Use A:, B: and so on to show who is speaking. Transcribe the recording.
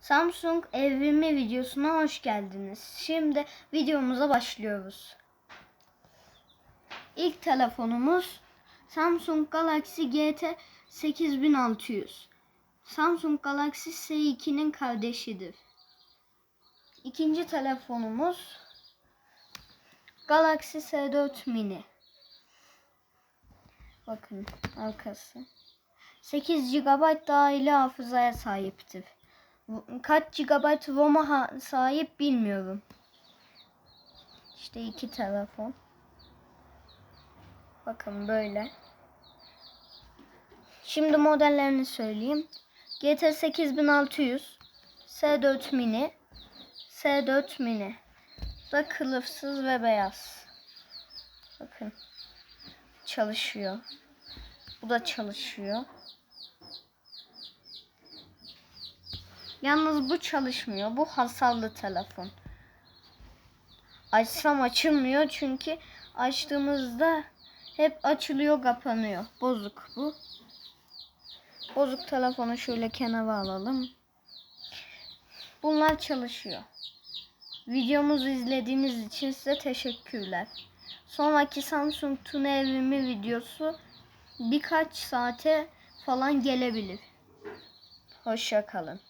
A: Samsung evrimi videosuna hoş geldiniz. Şimdi videomuza başlıyoruz. İlk telefonumuz Samsung Galaxy GT 8600. Samsung Galaxy S2'nin kardeşidir. İkinci telefonumuz Galaxy S4 Mini. Bakın arkası. 8 GB dahili hafızaya sahiptir. Kaç GB ROM'a sahip bilmiyorum. İşte iki telefon. Bakın böyle. Şimdi modellerini söyleyeyim. GT 8600, S4 Mini, S4 Mini. Da kılıfsız ve beyaz. Bakın. Çalışıyor. Bu da çalışıyor. Yalnız bu çalışmıyor. Bu hasarlı telefon. Açsam açılmıyor çünkü açtığımızda hep açılıyor kapanıyor. Bozuk bu. Bozuk telefonu şöyle kenara alalım. Bunlar çalışıyor. Videomuzu izlediğiniz için size teşekkürler. Sonraki Samsung Tune evrimi videosu birkaç saate falan gelebilir. Hoşça kalın.